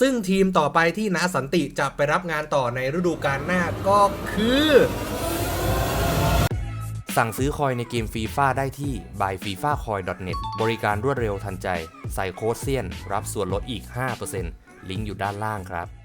ซึ่งทีมต่อไปที่นาสันติจะไปรับงานต่อในฤดูกาลหน้าก็คือ สั่งซื้อคอยในเกมฟีฟ่าได้ที่ buyfifacoin.net บริการรวดเร็วทันใจ ใส่โค้ดเซียน รับส่วนลดอีก 5%ลิงก์อยู่ด้านล่างครับ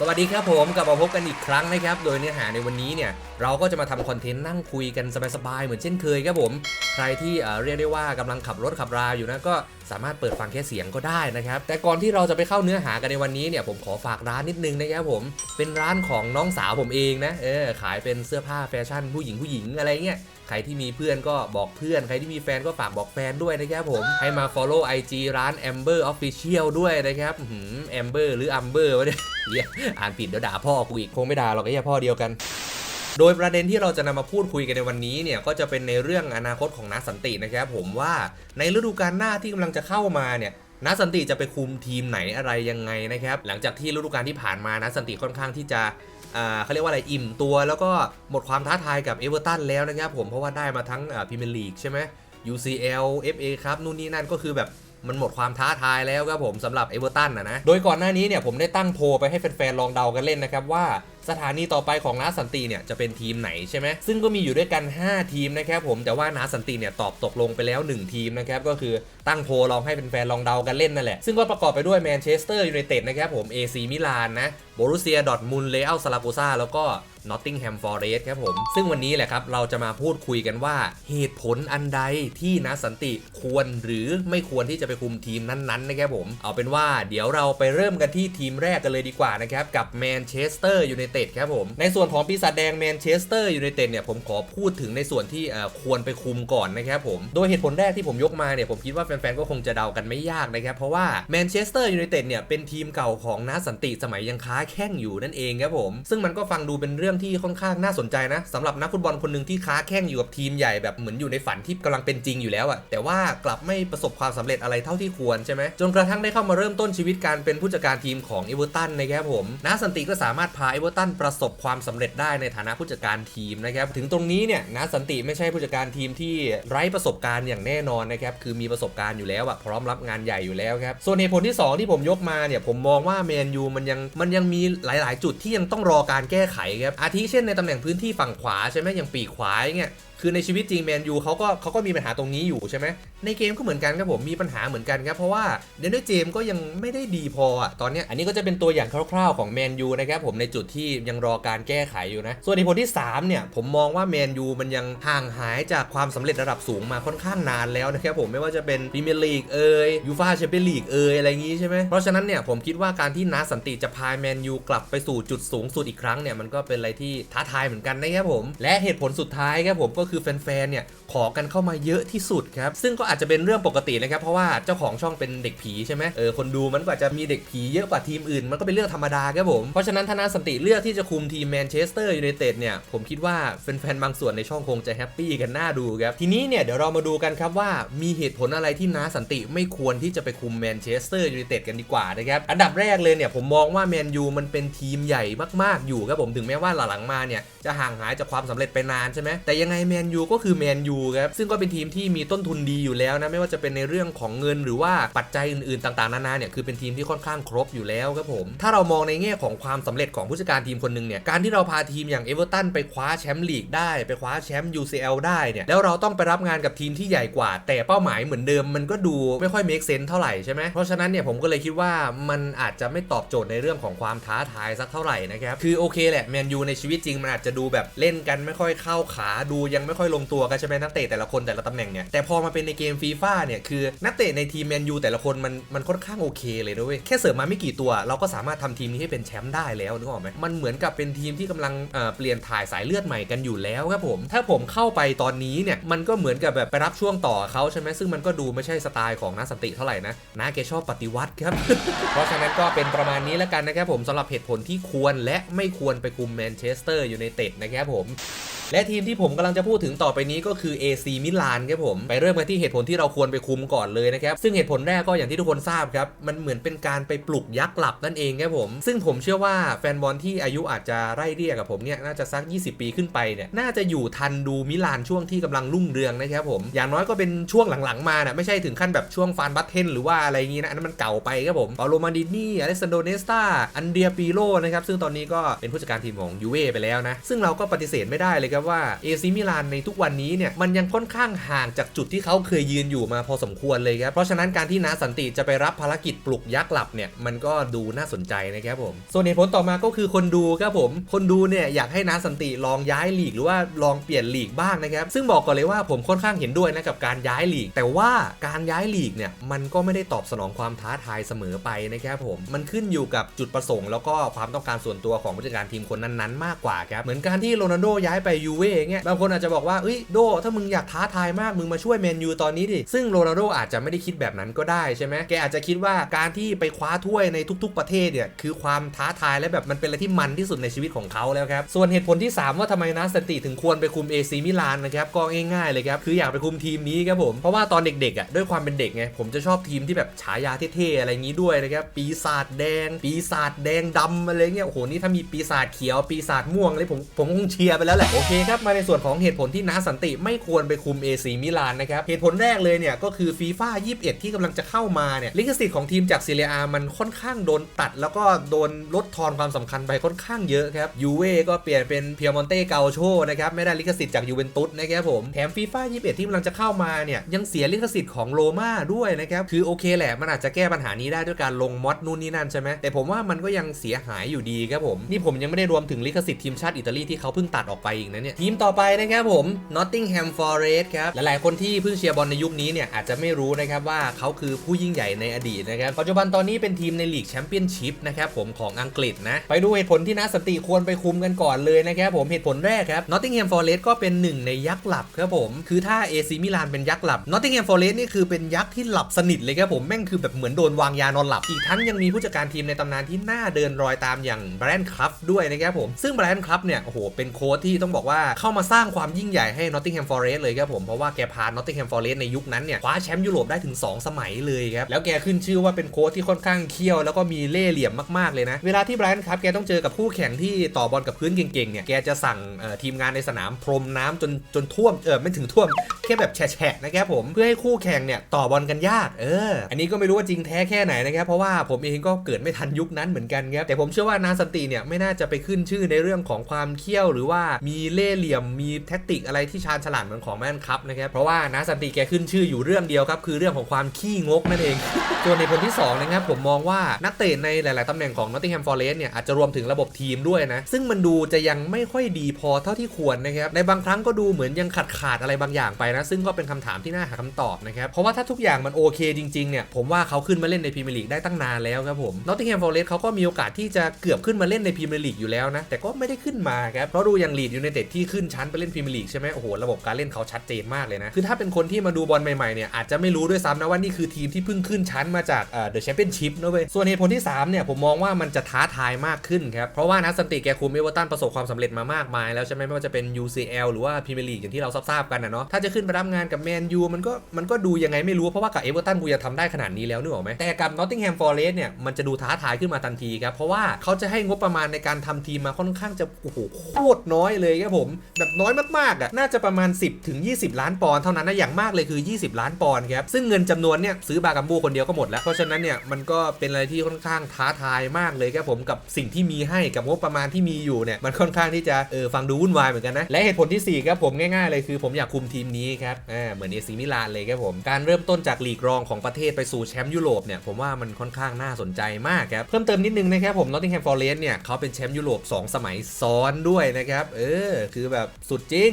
สวัสดีครับผมกลับมาพบกันอีกครั้งนะครับ โดยเนื้อหาในวันนี้เนี่ยเราก็จะมาทำคอนเทนต์นั่งคุยกันสบายๆเหมือนเช่นเคยครับผม ใครที่เรียกได้ว่ากำลังขับรถขับราอยู่นะก็สามารถเปิดฟังแค่เสียงก็ได้นะครับ แต่ก่อนที่เราจะไปเข้าเนื้อหากันในวันนี้เนี่ยผมขอฝากร้านนิดนึงนะครับผมเป็นร้านของน้องสาวผมเองนะเออขายเป็นเสื้อผ้าแฟชั่นผู้หญิงผู้หญิงอะไรเงี้ย ใครที่มีเพื่อนก็บอกเพื่อน ใครที่มีแฟนก็ฝากบอกแฟนด้วยนะครับผม ให้มา follow IG ร้าน Amber Official ด้วยนะครับแอมเบอร์หรือ Amber วะเนี่ยเหี้ยอ่านผิดเดี๋ยวด่าพ่อกูอีกคงไม่ด่าหรอกไอ้เหี้ยพ่อเดียวกันโดยประเด็นที่เราจะนำมาพูดคุยกันในวันนี้เนี่ยก็จะเป็นในเรื่องอนาคตของนักสันตินะครับผมว่าในฤดูกาลหน้าที่กำลังจะเข้ามาเนี่ยนักสันติจะไปคุมทีมไหนอะไรยังไงนะครับหลังจากที่ฤดูกาลที่ผ่านมานักสันติค่อนข้างที่จะอ่า เขาเรียกว่าอะไรอิ่มตัวแล้วก็หมดความท้าทายกับเอเวอร์ตันแล้วนะครับผมเพราะว่าได้มาทั้งพรีเมียร์ลีกใช่ไหม UCL FA ครับนู่นนี่นั่นก็คือแบบมันหมดความท้าทายแล้วครับผมสำหรับเอเวอร์ตันนะนะ โดยก่อนหน้านี้เนี่ยผมได้ตั้งโพลไปให้แฟนๆลองเดากันเล่นนะครับว่าสถานีต่อไปของนาสันติเนี่ยจะเป็นทีมไหนใช่ไหมซึ่งก็มีอยู่ด้วยกัน 5 ทีมนะครับผมแต่ว่านาสันติเนี่ยตอบตกลงไปแล้ว 1 ทีมนะครับก็คือ ตั้งโพลลองให้เป็นแฟนลองเดากันเล่นนั่นแหละ ซึ่งก็ประกอบไปด้วยแมนเชสเตอร์ยูไนเต็ดนะครับผม AC มิลานนะโบรุเซียดอทมุนเลอัลซาลาโกซาแล้วก็ Nottingham Forest ครับผม ซึ่งวันนี้แหละครับ เราจะมาพูดคุยกันว่าเหตุผลอันใดที่นาสันติควรหรือไม่ควรที่จะไปคุมทีมนั้นๆนะครับผม เอาเป็นว่าเดี๋ยวเราไปเริ่มกันที่ทีมแรกกันเลยดีกว่านะครับ กับแมนเชสเตอร์ยูไนเต็ดครับผม ในส่วนของปีศาจแดงแมนเชสเตอร์ยูไนเต็ดเนี่ยผมขอพูดถึงในส่วนที่ควรไปคุมก่อนนะครับผม โดยเหตุผลแรกที่ผมยกมาเนี่ยผมคิดว่าแฟนๆ ก็คงจะเดากันไม่ยากนะครับ เพราะว่าแมนเชสเตอร์ยูไนเต็ดเนี่ย เป็นทีมเก่าของนาสันติสมัยยังค้าแข้งอยู่นั่นเองครับผม ซึ่งมันก็ฟังดูเป็นเรื่องที่ค่อนข้างน่าสนใจนะสำหรับนักฟุตบอลคนหนึ่งที่ค้าแข้งอยู่กับทีมใหญ่แบบเหมือนอยู่ในฝันที่กำลังเป็นจริงอยู่แล้วอะแต่ว่ากลับไม่ประสบความสำเร็จอะไรเท่าที่ควรใช่ไหมจนกระทั่งได้เข้ามาเริ่มต้นชีวิตการเป็นผู้จัดการทีมของเอเวอร์ตันนะครับผมนาสันติก็สามารถพาเอเวอร์ตันประสบความสำเร็จได้ในฐานะผู้จัดการทีมนะครับถึงตรงนี้เนี่ยนาสันติไม่ใช่ผู้จัดการทีมที่ไร้ประสบการณ์อย่างแน่นอนนะครับคือมีประสบการณ์อยู่แล้วอะพร้อมรับงานใหญ่อยู่แล้วครับส่วนเหตุผลที่สองที่ผมยกมาเนี่ยผมมองว่าแมนยูมันยังมันยังมีหลาย ๆ จุดที่ยังต้องรอการแก้ไขครับอาทิเช่นในตำแหน่งพื้นที่ฝั่งขวาใช่ไหมอย่างปีกขวาอย่างเงี้ย คือในชีวิตจริงแมนยูเขาก็เขาก็มีปัญหาตรงนี้อยู่ใช่ไหมในเกมก็เหมือนกันครับผมมีปัญหาเหมือนกันครับเพราะว่าเดนเนอร์เจมก็ยังไม่ได้ดีพออะตอนนี้อันนี้ก็จะเป็นตัวอย่างคร่าวๆของแมนยูนะครับผมในจุดที่ยังรอการแก้ไขอยู่นะส่วนในผลที่3เนี่ยผมมองว่าแมนยูมันยังห่างหายจากความสำเร็จระดับสูงมาค่อนข้างนานแล้วนะครับผมไม่ว่าจะเป็นพรีเมียร์ลีกเอ่ยยูฟาแชมเปี้ยนลีกเอ่ยอะไรอย่างงี้ใช่ไหมเพราะฉะนั้นเนี่ยผมคิดว่าการที่นาสันติจะพาแมนยูกลับไปสู่จุดสูงสุดอีกครั้งเนี่ยมันก็เป็นอะไรที่ท้าทายเหมือนกันนะครับผมและเหตุผลสุดท้ายครับผมก็คืือแฟนๆ เนี่ยขอกันเข้ามาเยอะที่สุดครับ ซึ่งก็อาจจะเป็นเรื่องปกตินะครับ เพราะว่าเจ้าของช่องเป็นเด็กผีใช่ไหมเออคนดูมันก็อาจจะมีเด็กผีเยอะกว่าทีมอื่น มันก็เป็นเรื่องธรรมดาครับผม เพราะฉะนั้นธนาสันติเลือกที่จะคุมทีมแมนเชสเตอร์ยูไนเต็ดเนี่ยผมคิดว่าแฟนๆ บางส่วนในช่องคงจะแฮปปี้กันน่าดูครับ ทีนี้เนี่ยเดี๋ยวเรามาดูกันครับว่ามีเหตุผลอะไรที่นาสันติไม่ควรที่จะไปคุมแมนเชสเตอร์ยูไนเต็ดกันดีกว่านะครับ อันดับแรกเลยเนี่ยผมมองว่าแมนยูมันเป็นทีมใหญ่มากๆอยู่ครับผมถึงแม้ว่าหลังๆมาเนี่ยจะห่างหายจากความสำเร็จไปนานใช่ไหมแต่ยังไงแมมนยูก็คือแมนยูครับซึ่งก็เป็นทีมที่มีต้นทุนดีอยู่แล้วนะไม่ว่าจะเป็นในเรื่องของเงินหรือว่าปัจจัยอื่นๆ ต่างๆนานาเนี่ยคือเป็นทีมที่ค่อนข้างครบอยู่แล้วครับผมถ้าเรามองในแง่ของความสำเร็จของผู้จัดการทีมคนหนึ่งเนี่ยการที่เราพาทีมอย่างเอเวอร์ตันไปคว้าแชมป์ลีกได้ไปคว้าแชมป์ UCL ได้เนี่ยแล้วเราต้องไปรับงานกับทีมที่ใหญ่กว่า แต่เป้าหมายเหมือนเดิมมันก็ดูไม่ค่อย make sense เท่าไหร่ใช่ไหมเพราะฉะนั้นเนี่ยผมก็เลยคิดว่ามันอาจจะไม่ตอบโจทย์ในเรื่องของความท้าทายสักเท่าไหร่นะครับคือโอเคแหละแมนยูในชีวิตจริงมันอาจจะดูแบบเล่นกันไม่ค่อยเข้าขาดูยังไม่ค่อยลงตัวกันใช่ไหมนักเตะแต่ละคนแต่ละตำแหน่งเนี่ยแต่พอมาเป็นในเกมฟีฟ่าเนี่ยคือนักเตะในทีมแมนยูแต่ละคนมันมันค่อนข้างโอเคเลยนะเว้ยแค่เสริมมาไม่กี่ตัว เราก็สามารถทำทีมนี้ให้เป็นแชมป์ได้แล้วนึกออกไหมมันเหมือนกับเป็นทีมที่กำลังเอ่อเปลี่ยนถ่ายสายเลือดใหม่กันอยู่แล้วครับผม ถ้าผมเข้าไปตอนนี้เนี่ยมันก็เหมือนกับแบบไปรับช่วงต่อเขาใช่ไหมซึ่งมันก็ดูไม่ใช่สไตล์ของนักสันติเท่าไหร่นะนาแกชอบปฏิวัติครับ เพราะฉะนั้นก็เป็นประมาณนี้แล้วกันนะครับผมสำหรับเหตุผลที่ควรและไม่ควรไปคุมแมนเชสเตอร์ยูไนเต็ดนะครับผม และทีมที่ผมกำลังจะพูดถึงต่อไปนี้ก็คือ AC มิลานครับผมไปเริ่มกันที่เหตุผลที่เราควรไปคุมก่อนเลยนะครับซึ่งเหตุผลแรกก็อย่างที่ทุกคนทราบครับมันเหมือนเป็นการไปปลุกยักษ์หลับนั่นเองครับผมซึ่งผมเชื่อว่าแฟนบอลที่อายุอาจจะไล่เรียกกับผมเนี่ยน่าจะสัก 20 ปีขึ้นไปเนี่ยน่าจะอยู่ทันดูมิลานช่วงที่กำลังรุ่งเรืองนะครับผมอย่างน้อยก็เป็นช่วงหลังๆมาน่ะไม่ใช่ถึงขั้นแบบช่วงฟานบัตเทนหรือว่าอะไรอย่างงี้นะอันนั้นมันเก่าไปครับผมปาโลมาดินี่อเล็กซานโดเนสตาอันเดียปีโลนะครับซึ่งตอนนี้ก็เป็นผู้จัดการทีมของยูเว่ไปแล้วนะซึ่งเราก็ปฏิเสธไม่ได้เลยครับว่าเอซิมิลานในทุกวันนี้เนี่ยมันยังค่อนข้างห่างจากจุดที่เขาเคยยืนอยู่มาพอสมควรเลยครับ เพราะฉะนั้นการที่นาสันติจะไปรับภารกิจปลุกยักษ์หลับเนี่ยมันก็ดูน่าสนใจนะครับผม ส่วนเหตุผลต่อมาก็คือคนดูครับผม คนดูเนี่ยอยากให้นาสันติลองย้ายลีกหรือว่าลองเปลี่ยนลีกบ้างนะครับ ซึ่งบอกก่อนเลยว่าผมค่อนข้างเห็นด้วยนะกับการย้ายลีก แต่ว่าการย้ายลีกเนี่ยมันก็ไม่ได้ตอบสนองความท้าทายเสมอไปนะครับผม มันขึ้นอยู่กับจุดประสงค์ แล้วก็ความต้องการส่วนตัวของผู้จัดการทีมคนนั้นๆ มากกว่าครับ เหมือนการที่โรนัลโดย้ายไปยูเว่เงี้ยบางคนอาจจะบอกว่าเอ้ยโด ถ้ามึงอยากท้าทายมากมึงมาช่วยแมนยูตอนนี้ดิซึ่งโรนัลโดอาจจะไม่ได้คิดแบบนั้นก็ได้ใช่ไหมแกอาจจะคิดว่าการที่ไปคว้าถ้วยในทุก ๆ ประเทศเนี่ยคือความท้าทายและแบบมันเป็นอะไรที่มันที่สุดในชีวิตของเขาแล้วครับส่วนเหตุผลที่ 3 ว่าทำไมนาสติถึงควรไปคุมเอซีมิลานนะครับก็ง่ายๆเลยครับคืออยากไปคุมทีมนี้ครับผมเพราะว่าตอนเด็กๆอะด้วยความเป็นเด็กไงผมจะชอบทีมที่แบบฉายาเท่ๆอะไรอย่างนี้ด้วยนะครับปีศาจแดง ปีศาจแดงดำอะไรเงี้ยโอ้โหนี่ถ้ามีปีศาจเขียวปีศาจม่วงเลยผมผมคงเชียร์ไปแล้วแหละโอเคครับมาในส่วนของเหตุผลที่นาสันติไม่ควรไปคุม AC มิลานนะครับเหตุผลแรกเลยเนี่ยก็คือฟีฟ่า21 ที่กำลังจะเข้ามาเนี่ยลิขสิทธิ์ของทีมจากซีเรียอามันค่อนข้างโดนตัด แล้วก็โดนลดทอนความสำคัญไปค่อนข้างเยอะครับยูเว่ก็เปลี่ยนเป็นเพียมอนเต้เกาโชนะครับไม่ได้ลิขสิทธิ์จากยูเวนตุสนะครับผมแถมฟีฟ่า21 ที่กำลังจะเข้ามาเนี่ยยังเสียลิขสิทธิ์ของโรม่าด้วยนะครับคือโอเคแหละมันอาจจะแก้ปัญหานี้ได้ด้วยการลงมอดนู่นนี่นั่นใช่ไหมแต่ผมว่ามันก็ยังเสียหายอยู่ดีครับผมนี่ผมยังไม่ได้รวมถึงลิขสิทธิ์ทีมชาติอิตาลีที่เขาเพิ่งตัดออกไปอีกนะเนี่ยทีมต่อไปนะครับผม Nottingham Forest ครับหลายๆ คนที่เพิ่งเชียร์บอลในยุคนี้เนี่ยอาจจะไม่รู้นะครับว่าเขาคือผู้ยิ่งใหญ่ในอดีตนะครับปัจจุบันตอนนี้เป็นทีมในลีกแชมเปี้ยนชิพนะครับผมของอังกฤษนะไปดูเหตุผลที่นาสติควรไปคุมกันก่อนเลยนะครับผมเหตุผลแรกครับ Nottingham Forest ก็เป็นหนึ่งในยักษ์หลับครับผมคือถ้า AC มิลานเป็นยักษ์หลับ Nottingham Forest นี่คือเป็นยักษ์ที่หลับสนิทเลยครับผมแม่งคือแบบเหมือนโดนวางยานอนหลับ อีกทั้งยังมีผู้จัดการทีมในตำนานที่น่าเดินรอยตามอย่างแบรนด์คลับด้วยนะครับผมซึ่งแบรนด์คลับเนี่ยโอ้โหเป็นโค้ชที่ต้องบอกว่าเข้ามาสร้างความยิ่งใหญ่ให้ Nottingham Forest เลยครับผม เพราะว่าแกพา Nottingham Forest ในยุคนั้นเนี่ยคว้าแชมป์ยุโรปได้ถึง 2 สมัยเลยครับ แล้วแกขึ้นชื่อว่าเป็นโค้ชที่ค่อนข้างเขี้ยว แล้วก็มีเล่เหลี่ยมมากๆเลยนะ เวลาที่แบรนด์คลับแกต้องเจอกับคู่แข่งที่ต่อบอลกับพื้นเก่งๆเนี่ยแกจะสั่งทีมงานในสนามพรมน้ำจนจนท่วมเออไม่ถึงท่วมแค่แบบแฉะๆนะครับผมเพื่อให้คู่แข่งเนี่ยต่อบอลกันยากเอออันนี้ก็ไม่รู้ว่าจริงแท้แค่ไหนนะครับเพราะว่าผมเองก็เกิดไม่ทันยุคนั้นเหมือนกันครับแต่ผมเชื่อว่านาสันติเนี่ยไม่น่าจะไปขึ้นชื่อในเรื่องของความเขี้ยวหรือว่ามีเล่ห์เหลี่ยมมีแท็กติกอะไรที่ชาญฉลาดเหมือนของแมนครับนะครับเพราะว่านาสันติแกขึ้นชื่ออยู่เรื่องเดียวครับคือเรื่องของความขี้งกนั่นเอง ส่วนในผลที่สองนะครับผมมองว่านักเตะในหลาย ๆตำแหน่งของ Nottingham Forest เนี่ยอาจจะรวมถึงระบบทีมด้วยนะซึ่งมันดูจะยังไม่ค่อยดีพอเท่าที่ควรนะครับในบางครั้งก็ดูเหมือนยังขาดขาดอะไรบางอย่างไปนะซึ่งก็เป็นคำถามที่น่าหาคำตอบนะครับเพราะว่าถ้าทุกอย่างมันโอเคจริง ๆ เนี่ยผมว่าเขาขึ้นมาเล่นในพรีเมียร์ลีกได้ตั้งนานแล้วครับผม Nottingham Forest เขาก็มีโอกาสที่จะเกือบขึ้นมาเล่นในพรีเมียร์ลีกอยู่แล้วนะแต่ก็ไม่ได้ขึ้นมาครับเพราะดูอย่างลีดยูไนเต็ดที่ขึ้นชั้นไปเล่นพรีเมียร์ลีกใช่ไหมโอ้โหระบบการเล่นเขาชัดเจนมากเลยนะคือถ้าเป็นคนที่มาดูบอลใหม่ๆเนี่ยอาจจะไม่รู้ด้วยซ้ำนะว่านี่คือทีมที่เพิ่งขึ้นชั้นมาจากเอ่อ The Championship นะเว้ยส่วนเหตุผลที่3เนี่ยผมมองว่ามันจะท้าทายมากขึ้นครับเพราะว่านักสันติแกคุมเอเวอร์ตันประสบความสำเร็จมามากมายแล้วใช่ไหมไม่ว่าจะเป็น UCL หรือว่าพรีเมียร์ลีกอย่างที่เราทราบๆกันนะเนาะถ้าจะขึ้นไปรับงานกับแมนยูมันก็มันก็ดูยังไงไม่รู้เพราะว่ากับเอเวอร์ตันกูจะทำได้ขนาดนี้แล้วนึกออกไหมแต่กับ Nottingham Forest เนี่ยมันจะดูท้าทายขึ้นมาทันทีครับเพราะว่าเขาจะให้งบประมาณในการทำทีมมาค่อนข้างจะโอ้โหโคตรน้อยเลยครับผมแบบน้อยมากๆอะน่าจะประมาณ 10ถึง20 ล้านปอนด์เท่านั้นนะอย่างมากเลยคือ 20 ล้านปอนด์ครับซึ่งเงินจำนวนเนี่ยซื้อบากัมบูคนเดียวก็หมดแล้วเพราะฉะนั้นเนี่ยมันก็เป็นอะไรที่ค่อนข้างท้าทายมากเลยครับผมกับสิ่งที่มีให้กับงบประมาณที่มีอยู่เนี่ยมันค่อนข้างที่จะเออฟังดูวุ่นวายเหมือนกันนะและเหตุผลที่สี่ครับผมง่ายๆเลยคือผมอยากคุมทีมนี้ครับอ่าเหมือนเอซีมิลานเลยครับผมการเริ่มต้นจากลีกรองของประเทศไปสู่แชมป์ยุโรปเนี่ยผมว่ามันค่อนข้างน่าสนใจมากครับเพิ่มเติมนิดนึงนะครับผม Nottingham Forest เนี่ยเขาเป็นแชมป์ยุโรปสองสมัยซ้อนด้วยนะครับเออคือแบบสุดจริง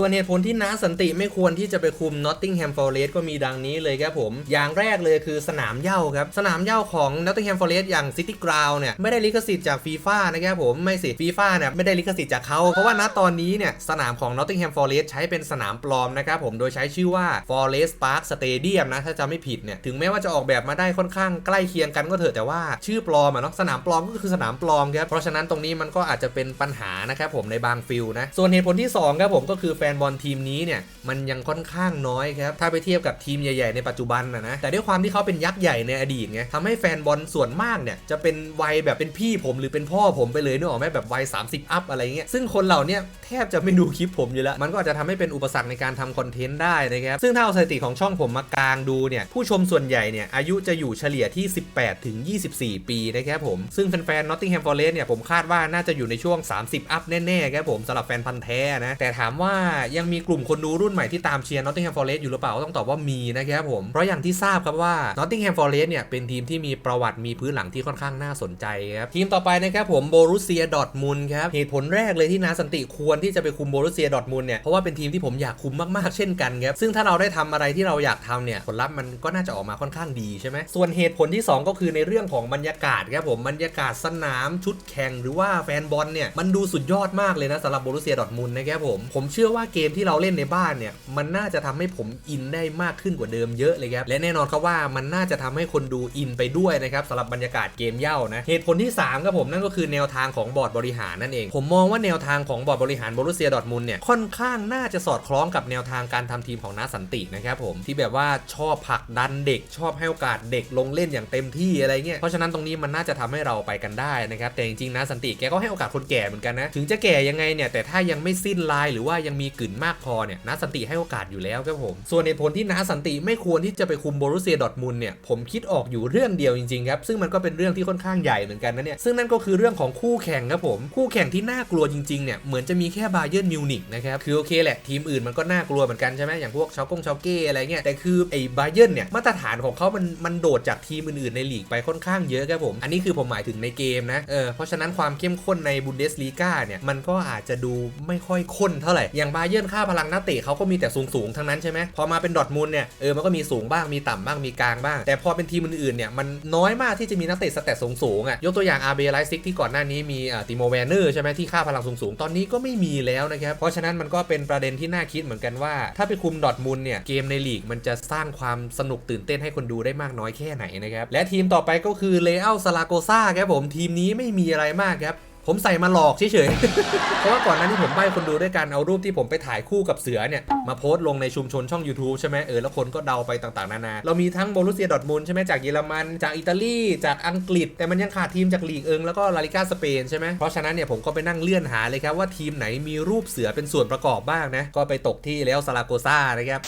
ส่วนเหตุผลที่น้าสันติไม่ควรที่จะไปคุม Nottingham Forest ก็มีดังนี้เลยครับผม อย่างแรกเลยคือสนามเหย้าครับ สนามเหย้าของ Nottingham Forest อย่าง City Ground เนี่ยไม่ได้ลิขสิทธิ์จากฟีฟ่านะครับผมไม่สิฟีฟ่าเนี่ยไม่ได้ลิขสิทธิ์จากเขาเพราะว่าณตอนนี้เนี่ยสนามของ Nottingham Forest ใช้เป็นสนามปลอมนะครับผมโดยใช้ชื่อว่า Forest Park Stadium นะถ้าจำไม่ผิดเนี่ยถึงแม้ว่าจะออกแบบมาได้ค่อนข้างใกล้เคียงกันก็เถอะแต่ว่าชื่อปลอมอะเนาะสนามปลอมก็คือสนามปลอมครับเพราะฉะนั้นตรงนี้มันก็อาจจะเป็นปัญหานะครับผมในบางฟิลนะส่วนเหตุผลที่สองครับผมก็คือแฟนบอลทีมนี้เนี่ยมันยังค่อนข้างน้อยครับถ้าไปเทียบกับทีมใหญ่ๆในปัจจุบันนะนะแต่ด้วยความที่เขาเป็นยักษ์ใหญ่ในอดีตไงทำให้แฟนบอลส่วนมากเนี่ยจะเป็นวัยแบบเป็นพี่ผมหรือเป็นพ่อผมไปเลยนึกออกไหมแบบวัย 30 อัพอะไรเงี้ยซึ่งคนเหล่านี้แทบจะไม่ดูคลิปผมอยู่แล้ว มันก็อาจจะทำให้เป็นอุปสรรคในการทำคอนเทนต์ได้นะครับซึ่งถ้าเอาสถิติของช่องผมมากางดูเนี่ยผู้ชมส่วนใหญ่เนี่ยอายุจะอยู่เฉลี่ยที่ 18ถึง24 ปีนะครับผมซึ่งแฟนๆ Nottingham Forest เนี่ยผมคาดว่าน่าจะอยู่ในช่วง 30 อัพแน่ๆครับผมสำหรับแฟนพันธ์แท้นะแต่ถามว่ายังมีกลุ่มคนดูรุ่นใหม่ที่ตามเชียร์ Nottingham Forest อยู่หรือเปล่าต้องตอบว่ามีนะครับผม เพราะอย่างที่ทราบครับว่า Nottingham Forest เนี่ยเป็นทีมที่มีประวัติมีพื้นหลังที่ค่อนข้างน่าสนใจครับทีมต่อไปนะครับผมโบรุเซียดอทมุนครับเหตุผลแรกเลยที่นาสันติควรที่จะไปคุมโบรุเซียดอทมุนเนี่ยเพราะว่าเป็นทีมที่ผมอยากคุมมากๆเช่นกันครับซึ่งถ้าเราได้ทำอะไรที่เราอยากทำเนี่ยผลลัพธ์มันก็น่าจะออกมาค่อนข้างดีใช่ไหมส่วนเหตุผลที่สองก็คือในเรื่องของบรรยากาศครับผมบรรยากาศสนามชุดแข่งหรือว่าแฟนบอลเนี่ยมันดูสุดยอดมากเลยนะสำหรับโบรุเซียดอทมุนนะครับผมผมเชื่อว่าเกมที่เราเล่นในบ้านเนี่ย มันน่าจะทำให้ผมอินได้มากขึ้นกว่าเดิมเยอะเลยครับ และแน่นอนครับว่ามันน่าจะทำให้คนดูอินไปด้วยนะครับสำหรับบรรยากาศเกมเย้านะ เหตุผลที่สามครับผมนั่นก็คือแนวทางของบอร์ดบริหารนั่นเอง ผมมองว่าแนวทางของบอร์ดบริหารบรุเซียดอทมุนเนี่ยค่อนข้างน่าจะสอดคล้องกับแนวทางการทำทีมของน้าสันตินะครับผมที่แบบว่าชอบผลักดันเด็กชอบให้โอกาสเด็กลงเล่นอย่างเต็มที่อะไรเงี้ยเพราะฉะนั้นตรงนี้มันน่าจะทำให้เราไปกันได้นะครับแต่จริงๆนาสันติแกก็ให้โอกาสคนแก่เหมือนกันนะถึงจะแก่ยังไงเนี่ยแต่ถ้ายังไม่สิ้นลายหรือว่ายังมีกลิ่นมากพอเนี่ยนาสันติให้โอกาสอยู่แล้วครับผม ส่วนเหตุผลที่นาสันติไม่ควรที่จะไปคุมโบรุเซียดอทมุนเนี่ยผมคิดออกอยู่เรื่องเดียวจริงๆครับซึ่งมันก็เป็นเรื่องที่ค่อนข้างใหญ่เหมือนกันนะเนี่ยซึ่งนั่นก็คือเรื่องของคู่แข่งครับผม คู่แข่งที่น่ากลัวจริงๆเนี่ยเหมือนจะมีแค่บาเยิร์นมิวนิกนะครับคือโอเคแหละทีมอื่นมันก็น่ากลัวเหมือนกันใช่ไหมอย่างพวกชาวกงชาวเก้อะไรเงี้ยแต่คือไอ้บาเยิร์นเนี่ยมาตรฐานของเขามันมันโดดจากทีมอื่นๆในลีกไปค่อนข้างเยอะครับผม อันนี้คือผมหมายถึงในเกมนะเออเพราะฉะนั้นความเข้มข้นในบุนเดสลีกาเนี่ยมันก็อาจจะดูไม่ค่อยข้นเท่าไหร่อย่างบาเยิร์นค่าพลังนักเตะเขาก็มีแต่สูงๆทั้งนั้นใช่ไหมพอมาเป็นดอทมูลเนี่ยเออมันก็มีสูงบ้างมีต่ำบ้างมีกลางบ้าง แต่พอเป็นทีมอื่นๆเนี่ยมันน้อยมากที่จะมีนักเตะสเตตสูงๆอะยกตัวอย่างอาร์เบไลซิกที่ก่อนหน้านี้มีติโมแวนเนอร์ใช่ไหมที่ค่าพลังสูงๆ ตอนนี้ก็ไม่มีแล้วนะครับเพราะฉะนั้นมันก็เป็นประเด็นที่น่าคิดเหมือนกันว่า ถ้าไปคุมดอทมูลเนี่ยเกมในลีกมันจะสร้างความสนุกตื่นเต้นให้คนดูได้มากน้อยแค่ไหนนะครับและทีมต่อไปก็คือเลอัลซาลาโกซาครับผมทีมนี้ไม่มีอะไรมากครับ ผมใส่มาหลอกเฉยๆ เพราะว่าก่อนหน้านี้ผมใบ้คนดูด้วยการเอารูปที่ผมไปถ่ายคู่กับเสือเนี่ย มาโพสต์ลงในชุมชนช่อง YouTube ใช่ไหมเออแล้วคนก็เดาไปต่างๆ นานา เรามีทั้งโบรุเซียดอทมุนใช่ไหมจากเยอรมัน จากอิตาลี จากอังกฤษ แต่มันยังขาดทีมจากลีกเอิงแล้วก็ลาลิก้าสเปนใช่ไหมเพราะฉะนั้นเนี่ยผมก็ไปนั่งเลื่อนหาเลยครับว่าทีมไหนมีรูปเสือเป็นส่วนประกอบบ้างนะก็ไปตกที่แล้วซาลาโกซานะครับ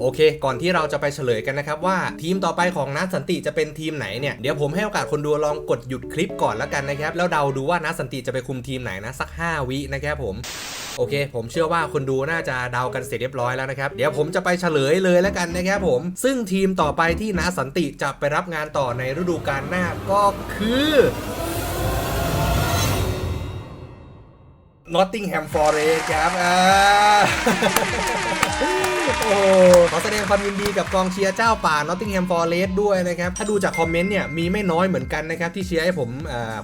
โอเค ก่อนที่เราจะไปเฉลยกันนะครับว่าทีมต่อไปของนัทสันติจะเป็นทีมไหนเนี่ยเดี๋ยวผมให้โอกาสคนดูลองกดหยุดคลิปก่อนแล้วกันนะครับแล้วเดาดูว่านัทสันติจะไปคุมทีมไหนนะสัก 5 วินะครับผมโอเค ผมเชื่อว่าคนดูน่าจะเดากันเสร็จเรียบร้อยแล้วนะครับ เดี๋ยวผมจะไปเฉลยเลยแล้วกันนะครับผม ซึ่งทีมต่อไปที่นัทสันติจะไปรับงานต่อในฤดูกาลหน้าก็คือ Nottingham Forest ครับอ่าโอ้ ดงความยินดีกับกองเชียร์เจ้าป่า Nottingham Forest ด้วยนะครับ ถ้าดูจากคอมเมนต์เนี่ยมีไม่น้อยเหมือนกันนะครับ ที่เชียร์ให้ผม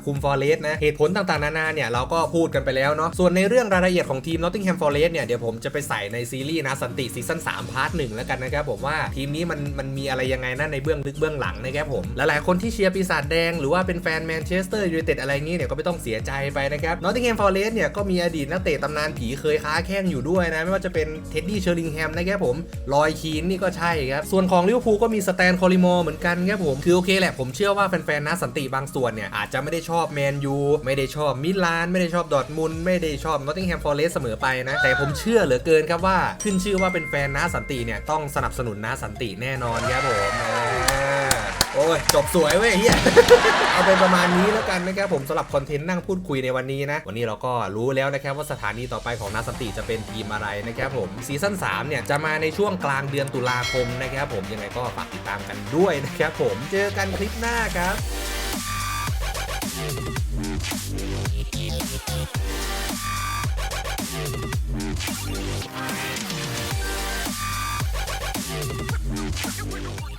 คุม Forest นะ เหตุผลต่างๆ นานาเนี่ย เราก็พูดกันไปแล้วเนาะส่วนในเรื่องรายละเอียดของทีม Nottingham Forest เนี่ย เดี๋ยวผมจะไปใส่ในซีรีส์นะสันติซีซั่น3พาร์ทหนึ่งแล้วกันนะครับผมว่าทีมนี้มันมันมีอะไรยังไงนั่นในเบื้องลึกเบื้องหลังนะครับผมหลายๆคนที่เชียร์ปีศาจแดงหรือว่าเป็นแฟนแมนเชสเตอร์ยูไนเต็ดอะไรงี้เนี่ยก็ไม่ต้องเสียใจไปนะครับ Nottingham Forest เนี่ยก็มีอดีตนักเตะตำนานผีเคยค้าแข้งอยู่ด้วยนะไม่ว่าจะเป็นเท็ดดี้เชอร์ลิงแฮมนะครับผมลอยคีนนี่ก็ใช่ครับ ส่วนของลิเวอร์พูลก็มีสแตนคอริมอร์เหมือนกันครับผม คือโอเคแหละผมเชื่อว่าแฟนๆนะสันติบางส่วนเนี่ย อาจจะไม่ได้ชอบแมนยูไม่ได้ชอบมิลาน ไม่ได้ชอบดอทมุนไม่ได้ชอบนอตติงแฮมฟอร์เรสเสมอไปนะ แต่ผมเชื่อเหลือเกินครับว่าขึ้นชื่อว่าเป็นแฟนนะสันติเนี่ยต้องสนับสนุนนะสันติแน่นอนครับผม โอ้ยจบสวยเว้ยเฮียเอาเป็นประมาณนี้แล้วกันนะครับผมสำหรับคอนเทนต์นั่งพูดคุยในวันนี้นะ วันนี้เราก็รู้แล้วนะครับว่าสถานีต่อไปของนาสติจะเป็นทีมอะไรนะครับผมซีซั่น3เนี่ยจะมาในช่วงกลางเดือนตุลาคมนะครับผมยังไงก็ฝากติดตามกันด้วยนะครับผมเจอกันคลิปหน้าครับ We're going